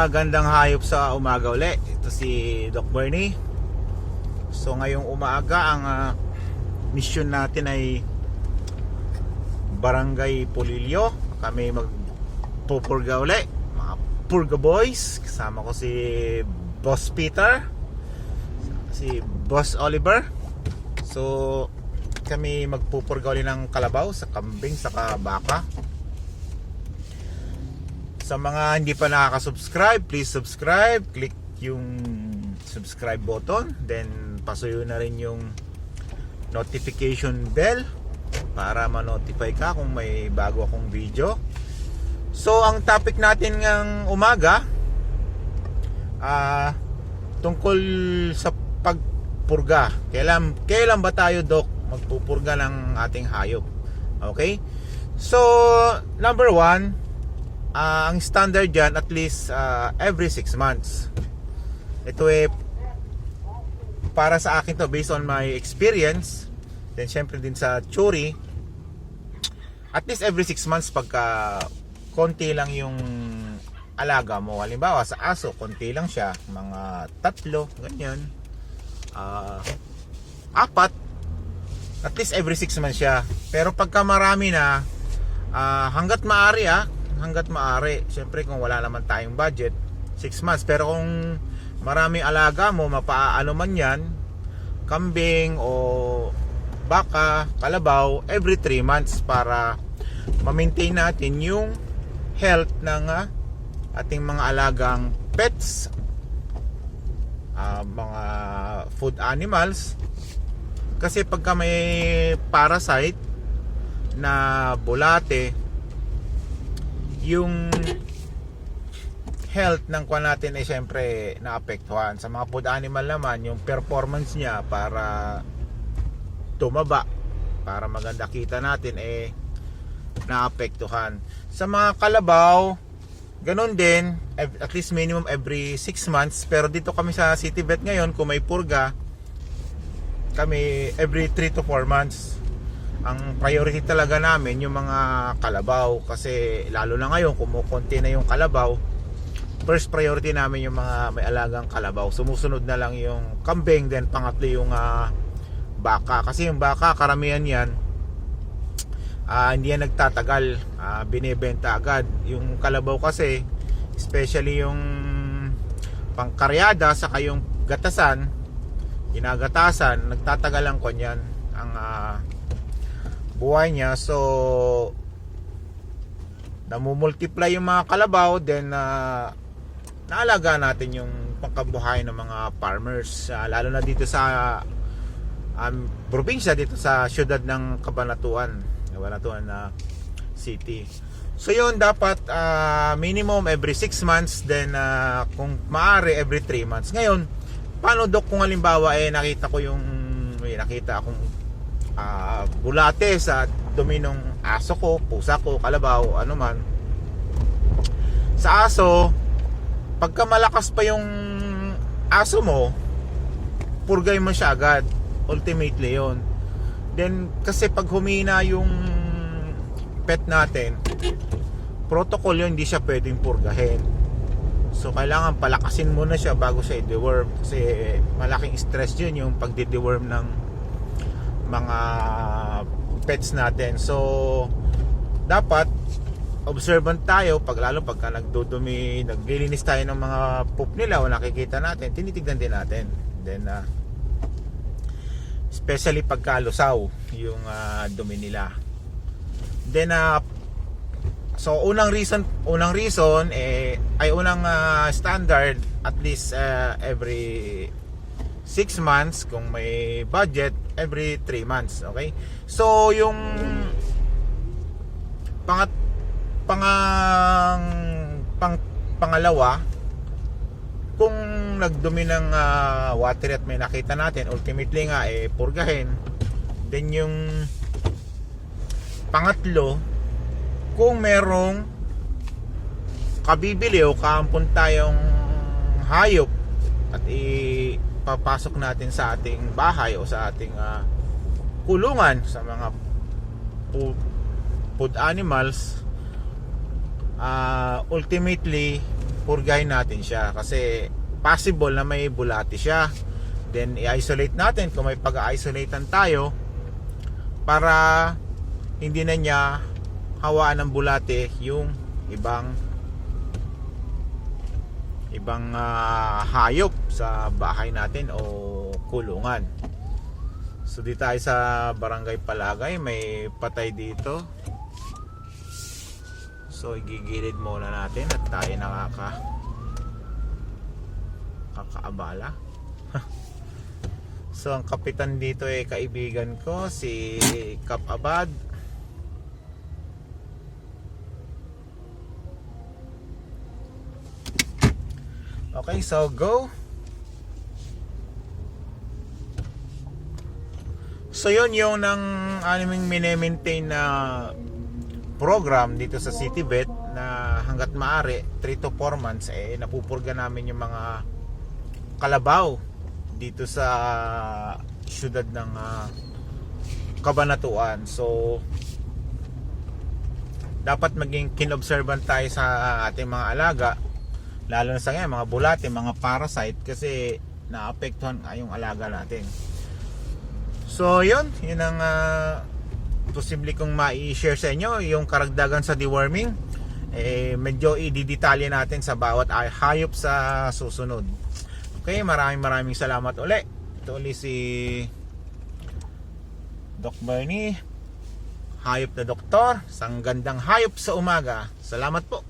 Magandang hayop sa umaga uli. Ito si Doc Bernie. So ngayong umaga ang ah, mission natin ay Barangay Pulilio. Kami magpupurga uli. Mga Purga Boys. Kasama ko si Boss Peter. Si Boss Oliver. So kami magpupurga uli ng kalabaw sa kambing sa baka. Sa mga hindi pa nakaka-subscribe, please subscribe. Click yung subscribe button. Then, pasuyo na rin yung notification bell para ma-notify ka kung may bago akong video. So, ang topic natin ng umaga ah tungkol sa pagpurga. Kailan, kailan ba tayo, Doc, magpupurga ng ating hayop? Okay? So, number one, Ah, ang standard dyan at least ah, every 6 months. Ito eh para sa akin to based on my experience then syempre din sa Churi at least every 6 months pagka konti lang yung alaga mo. Halimbawa sa aso konti lang siya. Mga tatlo ganyan. Ah, apat. At least every 6 months siya. Pero pagka marami na ah, hanggat maaari ah hanggat maaari. Siyempre kung wala naman tayong budget, 6 months. Pero kung maraming alaga mo, mapaano man yan, kambing o baka, kalabaw, every 3 months para ma-maintain natin yung health ng ah, ating mga alagang pets, ah, mga food animals. Kasi pagka may parasite na bulate, yung health ng kwan natin ay syempre naapektuhan. Sa mga food animal naman, yung performance niya para tumaba, para maganda kita natin eh naapektuhan. Sa mga kalabaw, ganun din, at least minimum every 6 months. Pero dito kami sa City Vet ngayon, kung may purga, kami every 3 to 4 months ang priority talaga namin yung mga kalabaw kasi lalo na ngayon kumukonti na yung kalabaw. First priority namin yung mga may alagang kalabaw. Sumusunod na lang yung kambing then pangatlo yung ah, baka. Kasi yung baka karamihan yan ah, hindi yan nagtatagal. Ah, binibenta agad. Yung kalabaw kasi especially yung pangkaryada saka yung gatasan ginagatasan nagtatagal ang kanyan ang ah, buhay niya. So namumultiply yung mga kalabaw then uh, naalaga natin yung pangkabuhay ng mga farmers Ah, lalo na dito sa um, probinsya dito sa syudad ng Kabanatuan Kabanatuan na city. So yun dapat ah, minimum every 6 months then ah, kung maaari every 3 months. Ngayon paano dok kung halimbawa eh nakita ko yung may nakita akong ah, bulate sa dumi ng aso ko, pusa ko, kalabaw, ano man. Sa aso, pagka malakas pa yung aso mo, purgay mo siya agad. Ultimately yon. Then, kasi pag humina yung pet natin, protocol yun, hindi siya pwedeng purgahin. So, kailangan palakasin mo na siya bago siya i-deworm. Kasi malaking stress yun yung pagdi-deworm ng mga pets natin. So, dapat observant tayo pag lalo pagka nagdudumi, naglilinis tayo ng mga poop nila o nakikita natin, tinitignan din natin. Then, uh, especially pagka lusaw yung ah, dumi nila. Then, uh, so unang reason, unang reason eh, ay unang ah, standard at least ah, every 6 months kung may budget every 3 months okay? So yung pangat pangang pang, pangalawa kung nagdumi ng ah, water at may nakita natin ultimately nga eh purgahin. Then yung pangatlo kung merong kabibili o kaampon tayong hayop at ipapasok natin sa ating bahay o sa ating ah, kulungan sa mga food animals ah, ultimately purgahin natin siya kasi possible na may bulati siya. Then i-isolate natin kung may pag-isolatean tayo para hindi na niya hawaan ng bulate yung ibang ibang ah, hayop sa bahay natin o kulungan. So di tayo sa Barangay Palagay, may patay dito. So igigilid muna natin at tayo nakaka kakaabala. so ang kapitan dito ay kaibigan ko si Kap Abad. Okay, so go. So yun yung ng aming mine-maintain na program dito sa CityBet na hanggat maaari 3 to 4 months eh napupurga namin yung mga kalabaw dito sa syudad ng ah, Kabanatuan. So dapat maging kinobservant tayo sa ating mga alaga lalo na sa ngayon mga bulate, mga parasite kasi naapektuhan nga yung alaga natin. So yun, yun ang ah, posible kong mai-share sa inyo yung karagdagan sa deworming eh medyo i-detalye natin sa bawat ay- hayop sa susunod. Okay, maraming maraming salamat uli. Ito uli si Doc Bernie, hayop na doktor, sang gandang hayop sa umaga. Salamat po.